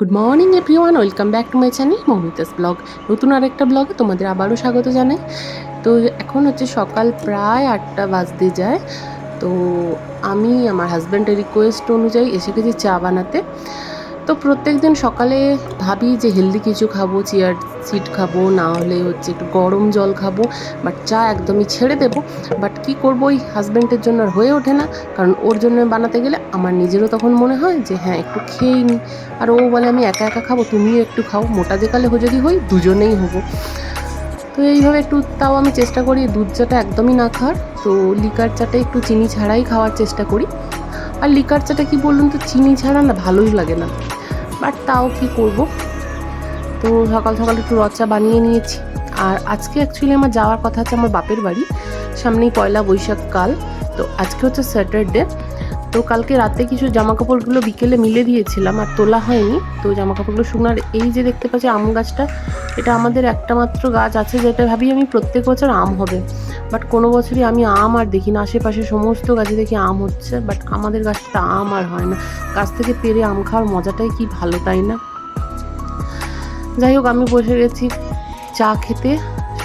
Good morning a everyone welcome back to my channel Moumita's blog নতুন আরেকটা ব্লগে তোমাদের আবারও স্বাগত জানাই। তো এখন হচ্ছে সকাল প্রায় আটটা বাজতে যায়। তো আমি, আমার হাজব্যান্ডের রিকোয়েস্ট অনুযায়ী এসে গেছি চা বানাতে। তো প্রত্যেক দিন সকালে ভাবি যে হেলদি কিছু খাব চেয়ার সিট খাব, না হলে হচ্ছে একটু গরম জল খাব বাট চা একদমই ছেড়ে দেবো। বাট কি করব, ওই হাজব্যান্ডের জন্য আর হয়ে ওঠে না, কারণ ওর জন্য বানাতে গেলে আমার নিজেরও তখন মনে হয় যে হ্যাঁ একটু খেয়েই নিই আর ও বলে, আমি একা একা খাব, তুমিও একটু খাও, মোটা যে কালে যদি হই, দুজনেই হব। তো এইভাবে একটু, তাও আমি চেষ্টা করি, দুধ চাটা একদমই না খাওয়ার। তো লিকার চাটা একটু চিনি ছাড়াই খাওয়ার চেষ্টা করি। আর লিকার চাটা কি বলুন তো, চিনি ছাড়া না ভালোই লাগে না। বাট তাও কি করব? তো সকাল সকাল একটু রচা বানিয়ে নিয়েছি। আর আজকে অ্যাকচুয়ালি আমার যাওয়ার কথা আছে আমার বাপের বাড়ি, সামনেই পয়লা বৈশাখ কাল। তো আজকে হচ্ছে স্যাটারডে তো কালকে রাতে কিছু জামা কাপড়গুলো বিকেলে মিলে দিয়েছিলাম আর তোলা হয়নি। তো জামা কাপড়গুলো শুকনার এই যে দেখতে পাচ্ছি আম গাছটা, এটা আমাদের একটা মাত্র গাছ আছে যেটা ভাবি আমি প্রত্যেক বছর আম হবে। বাট কোনো বছরই আমি আম আর দেখি না। আশেপাশে সমস্ত গাছে দেখি আম হচ্ছে, বাট আমাদের গাছটা আম আর হয় না। গাছ থেকে পেরে আম খাওয়ার মজাটাই কি ভালো, তাই না? যাই হোক, আমি বসে গেছি চা খেতে।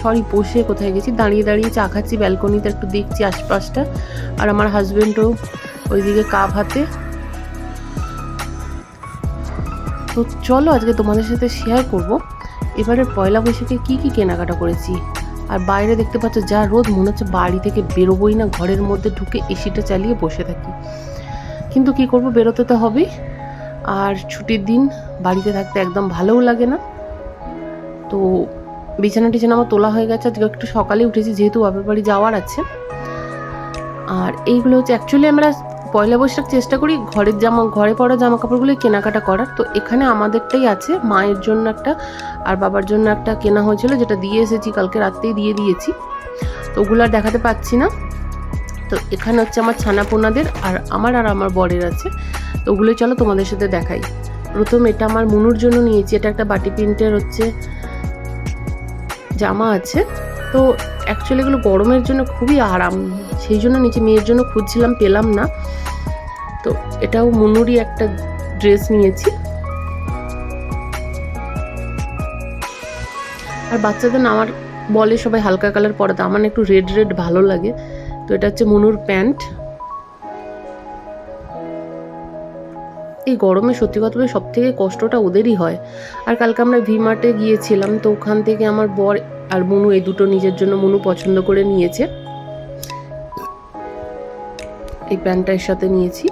সরি বসে কোথায় গেছি? দাঁড়িয়ে দাঁড়িয়ে চা খাচ্ছি, ব্যালকনিতে একটু দেখছি আশপাশটা। আর আমার হাজব্যান্ডও ওইদিকে কাপ হাতে। তো চলো আজকে তোমাদের সাথে শেয়ার করব। এবারে পয়লা বৈশাখে কি কি কেনাকাটা করেছি? আর বাইরে দেখতে পাচ্ছ যা রোদ, মনে হচ্ছে বাড়ি থেকে বেরোবোই না, ঘরের মধ্যে ঢুকে এসিটা চালিয়ে বসে থাকি। কিন্তু কি করব, বেরোতে তো হবেই। আর ছুটির দিন বাড়িতে থাকতে একদম ভালোও লাগে না। তো বিছানা টিছানা আমার তোলা হয়ে গেছে, আজকে একটু সকালে উঠেছি, যেহেতু বাপের বাড়ি যাওয়ার আছে। আর এইগুলো হচ্ছে অ্যাকচুয়ালি আমরা পয়লা বৈশাখ চেষ্টা করি ঘরের জামা ঘরে পরা জামা কাপড়গুলো কেনাকাটা করার। তো এখানে আমাদেরটাই আছে। মায়ের জন্য একটা আর বাবার জন্য একটা কেনা হয়েছিল, যেটা দিয়ে এসেছি, কালকে রাত্রেই দিয়ে দিয়েছি। তো ওগুলো আর দেখাতে পাচ্ছি না। তো এখানে হচ্ছে আমার ছানাপোনাদের আর আমার আর আমার বরের আছে। তো ওগুলোই চলো তোমাদের সাথে দেখাই। প্রথম এটা আমার মুনুর জন্য নিয়েছি। এটা একটা বাটি প্রিন্টের হচ্ছে জামা আছে। তো অ্যাকচুয়ালি এগুলো গরমের জন্য খুবই আরাম। সেই জন্য নিচে মেয়ের জন্য খুঁজছিলাম, পেলাম না। তো এটাও মুনুরই একটা ড্রেস নিয়েছি। আর বাচ্চাদের আমার বলে সবাই হালকা কালার পরাতে, আমার একটু রেড রেড ভালো লাগে। তো এটা হচ্ছে মনুর প্যান্ট। এই গরমে সত্যি কথা বলে সব থেকে কষ্টটা ওদেরই হয়। আর কালকে আমরা ভি মার্টে গিয়েছিলাম, তো ওখান থেকে আমার বর আর মনু এই দুটো নিজের জন্য মনু পছন্দ করে নিয়েছে। এই প্যান্টটার সাথে নিয়েছি।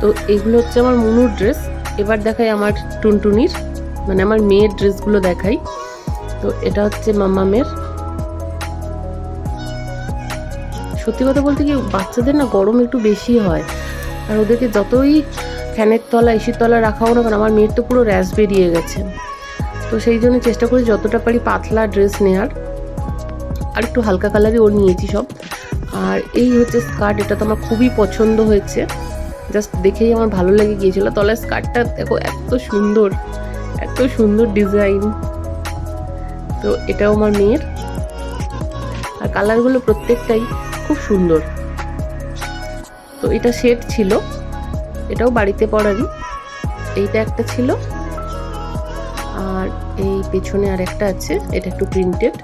তো এগুলো হচ্ছে আমার মনুর ড্রেস। এবার দেখাই আমার টুনটুনির মানে আমার মেয়ের ড্রেসগুলো দেখাই। তো এটা হচ্ছে মামামের। সত্যি কথা বলতে কি বাচ্চাদের না গরম একটু বেশি হয়। আর ওদেরকে যতই ফ্যানের তলা, এসির তলা রাখাও না কারণ আমার মেয়ের তো পুরো র্যাশ বেরিয়ে গেছে। তো সেই জন্য চেষ্টা করি যতটা পারি পাতলা ড্রেস নেওয়ার আর একটু হালকা কালারই ওর নিয়েছি সব। আর এই হচ্ছে স্কার্ট, এটা তো আমার খুবই পছন্দ হয়েছে। জাস্ট দেখেই আমার ভালো লেগে গিয়েছিল। তলার স্কার্টটা দেখো এত সুন্দর এত সুন্দর ডিজাইন। তো এটাও আমার মেয়ের। আর কালারগুলো প্রত্যেকটাই খুব সুন্দর। তো এটা সেট ছিল। এটাও বাড়িতে পড়ারই এইটা একটা ছিল। আর এই পেছনে আর একটা আছে। এটা একটু প্রিন্টেড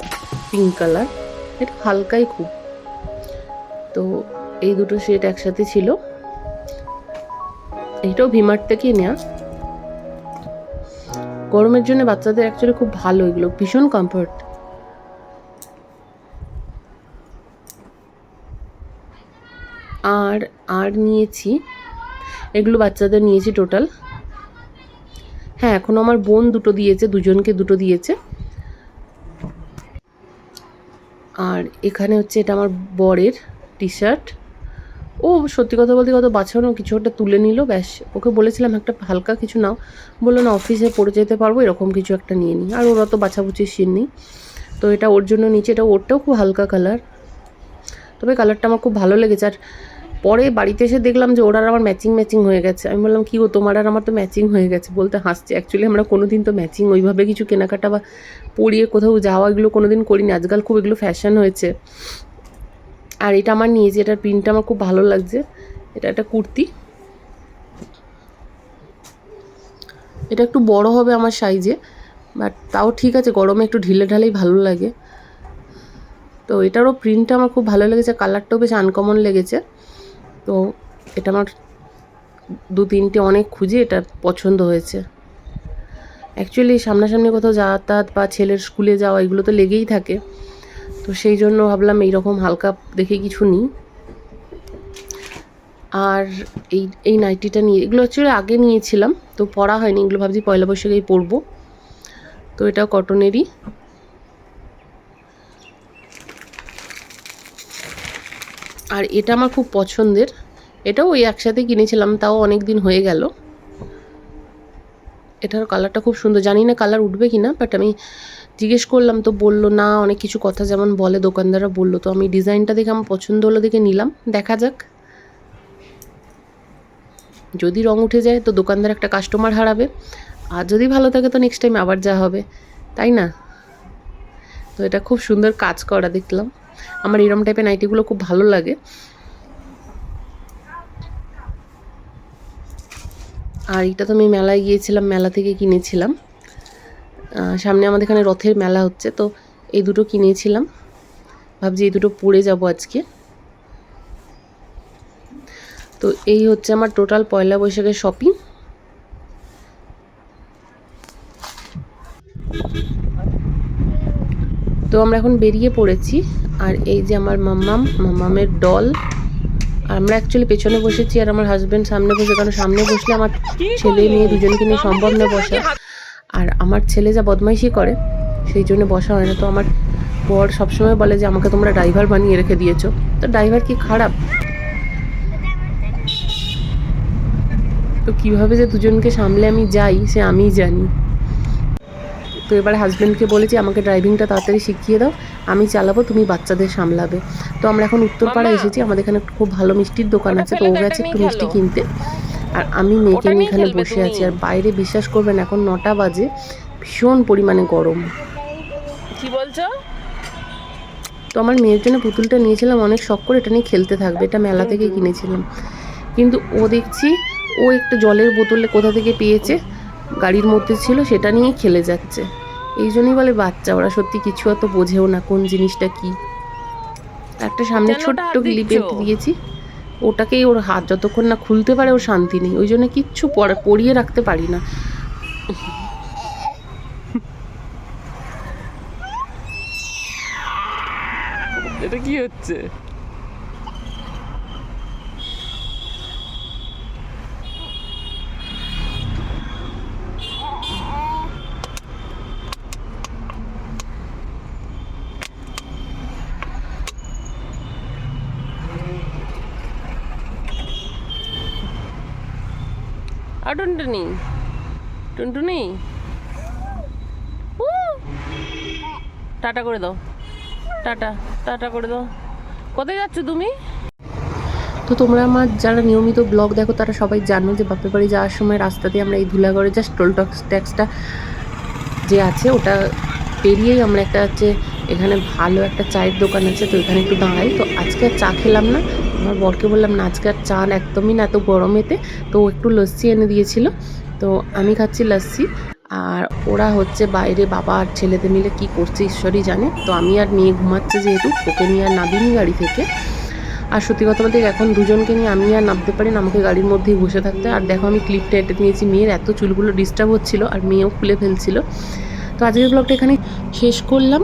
পিঙ্ক কালার এটা হালকাই খুব। তো এই দুটো সেট একসাথে ছিল। এইটাও ভিমার্ট থেকেই নেওয়া গরমের জন্য বাচ্চাদের অ্যাকচুয়ালি খুব ভালো এগুলো। ভীষণ কমফর্ট আর আর নিয়েছি। এগুলো বাচ্চাদের নিয়েছি টোটাল হ্যাঁ এখনও আমার বোন দুটো দিয়েছে, দুজনকে দুটো দিয়েছে। আর এখানে হচ্ছে এটা আমার বরের টি শার্ট ও সত্যি কথা বলতে কত বাঁচানো কিছু একটা তুলে নিল, ব্যাস। ওকে বলেছিলাম, একটা হালকা কিছু নাও। বলল, না অফিসে পড়ে যেতে পারব, এরকম কিছু একটা নিয়ে নিই আর ওরা তো বাছাবুচির সিন নেই। তো এটা ওর জন্য নিচে এটা ওরটাও খুব হালকা কালার তবে কালারটা আমার খুব ভালো লেগেছে। আর পরে বাড়িতে এসে দেখলাম যে ওরা আমার ম্যাচিং ম্যাচিং হয়ে গেছে। আমি বললাম, কী গো, তোমার আর আমার তো ম্যাচিং হয়ে গেছে। বলতে, হাসছে। অ্যাকচুয়ালি আমরা কোনো দিন তো ম্যাচিং ওইভাবে কিছু কেনাকাটা বা পরিয়ে কোথাও যাওয়া এগুলো কোনো দিন করিনি। আজকাল খুব এগুলো ফ্যাশন হয়েছে। আর এটা আমার নিয়েছি এটার প্রিন্টটা আমার খুব ভালো লাগছে। এটা একটা কুর্তি। এটা একটু বড় হবে আমার সাইজে বাট তাও ঠিক আছে, গরমে একটু ঢিলে ঢালেই ভালো লাগে। তো এটারও প্রিন্টটা আমার খুব ভালো লেগেছে। কালারটাও বেশ আনকমন লেগেছে। তো এটা আমার দু তিনটে অনেক খুঁজে এটা পছন্দ হয়েছে। অ্যাকচুয়ালি সামনাসামনি কোথাও যাতায়াত বা ছেলের স্কুলে যাওয়া, এগুলো তো লেগেই থাকে। তো সেই জন্য ভাবলাম এইরকম হালকা দেখে কিছু নিই। আর এই এই নাইটিটা নিয়ে, এগুলো অ্যাকচুয়ালি আগে নিয়েছিলাম, তো পরা হয়নি, এগুলো ভাবছি পয়লা বৈশাখেই পরবো। তো এটা কটনেরই আর এটা আমার খুব পছন্দের। এটাও ওই একসাথে কিনেছিলাম, তাও অনেক দিন হয়ে গেল। এটার কালারটা খুব সুন্দর। জানি না কালার উঠবে কি না বাট আমি জিজ্ঞেস করলাম, তো বলল, না, অনেক কিছু কথা যেমন বলে, দোকানদাররা বলল। তো আমি ডিজাইনটা দেখে আমার পছন্দ হলো দেখে নিলাম। দেখা যাক। যদি রং উঠে যায়, তো দোকানদার একটা কাস্টমার হারাবে। আর যদি ভালো থাকে, তো নেক্সট টাইম আবার যা হবে। তাই না? তো এটা খুব সুন্দর কাজ করা দেখলাম। আমার এরম টাইপের নাইটিগুলো খুব ভালো লাগে। আর এটা তো আমি মেলায় গিয়েছিলাম, মেলা থেকে কিনেছিলাম। সামনে আমাদের এখানে রথের মেলা হচ্ছে, তো এই দুটো কিনেছিলাম। ভাবছি এই দুটো পরে যাব আজকে। তো এই হচ্ছে আমার টোটাল পয়লা বৈশাখের শপিং তো আমরা এখন বেরিয়ে পড়েছি। আর এই যে আমার মাম্মাম, মাম্মামের ডল আর আমরা অ্যাকচুয়ালি পেছনে বসেছি আর আমার হাজব্যান্ড সামনে বসে, কারণ সামনে বসলে আমার ছেলে মেয়ে দুজনকে নিয়ে সম্ভব না বসা। আর আমার ছেলে যা বদমাইশি করে, সেই জন্য বসা হয় না। তো আমার বর সবসময় বলে যে, আমাকে তোমরা ড্রাইভার বানিয়ে রেখে দিয়েছ। তো ড্রাইভার কি খারাপ? তো কীভাবে যে দুজনকে সামলে আমি যাই, সে আমিই জানি। তো এবার হাজব্যান্ডকে বলেছি আমাকে ড্রাইভিংটা তাড়াতাড়ি শিখিয়ে দাও। আমি চালাবো তুমি বাচ্চাদের সামলাবে। তো আমরা এখন উত্তরপাড়া এসেছি। আমাদের এখানে খুব ভালো মিষ্টির দোকান আছে তো ও গেছে একটু মিষ্টি কিনতে। আর আমি মেয়েকে নিয়ে এখানে বসে আছি। আর বাইরে বিশ্বাস করবেন এখন নটা বাজে। ভীষণ পরিমাণে গরম। কি বলছো? তো আমার মেয়ের জন্য পুতুলটা নিয়েছিলাম অনেক শখ করে এটা নিয়ে খেলতে থাকবে। এটা মেলা থেকে কিনেছিলাম। কিন্তু ও দেখছি ও একটা জলের বোতলে কোথা থেকে পেয়েছে গাড়ির মধ্যে ছিল সেটা নিয়েই খেলে যাচ্ছে। এই জন্যই বলে বাচ্চা ওরা সত্যি কিছু অত বোঝেও না কোন জিনিসটা কি। একটা সামনে ছোট্ট হাত দিয়েছি ওটাকেই ওর হাত যতক্ষণ না খুলতে পারে ওর শান্তি নেই ওই জন্য কিচ্ছু পরা- পরিয়ে রাখতে পারি না। এটা কি হচ্ছে? আর টুনটুনি? টুনটুনি! টাটা করে দাও। টাটা টাটা করে দাও। কোথায় যাচ্ছ তুমি? তো তোমরা আমার যারা নিয়মিত ব্লগ দেখো, তারা সবাই জানো যে বাপের বাড়ি যাওয়ার সময় রাস্তাতে আমরা এই ধুলাগড়ে জাস্ট টোল ট্যাক্স ট্যাক্সটা যে আছে, ওটা পেরিয়েই আমরা একটা হচ্ছে এখানে ভালো একটা চায়ের দোকান আছে, তো এখানে একটু দাঁড়াই। তো আজকে চা খেলাম না আমার বরকে বললাম, না, আজকে আর চা না একদমই না, এত গরমেতে তো একটু লস্যি এনে দিয়েছিল। তো আমি খাচ্ছি লস্যি। আর ওরা হচ্ছে বাইরে বাবা আর ছেলেতে মিলে কি করছে ঈশ্বরই জানে। তো আমি আর মেয়ে ঘুমাচ্ছে যেহেতু, ওকে নিয়ে আর নামিনি গাড়ি থেকে। আর সত্যি কথা বলতে এখন দুজনকে নিয়ে আমি আর নামতে পারি না, আমাকে গাড়ির মধ্যেই বসে থাকতে আর দেখো আমি ক্লিপটা এঁটে নিয়েছি, মেয়ের এত চুলগুলো ডিস্টার্ব হচ্ছিল আর মেয়েও খুলে ফেলছিল। তো আজকের ব্লগটা এখানে শেষ করলাম।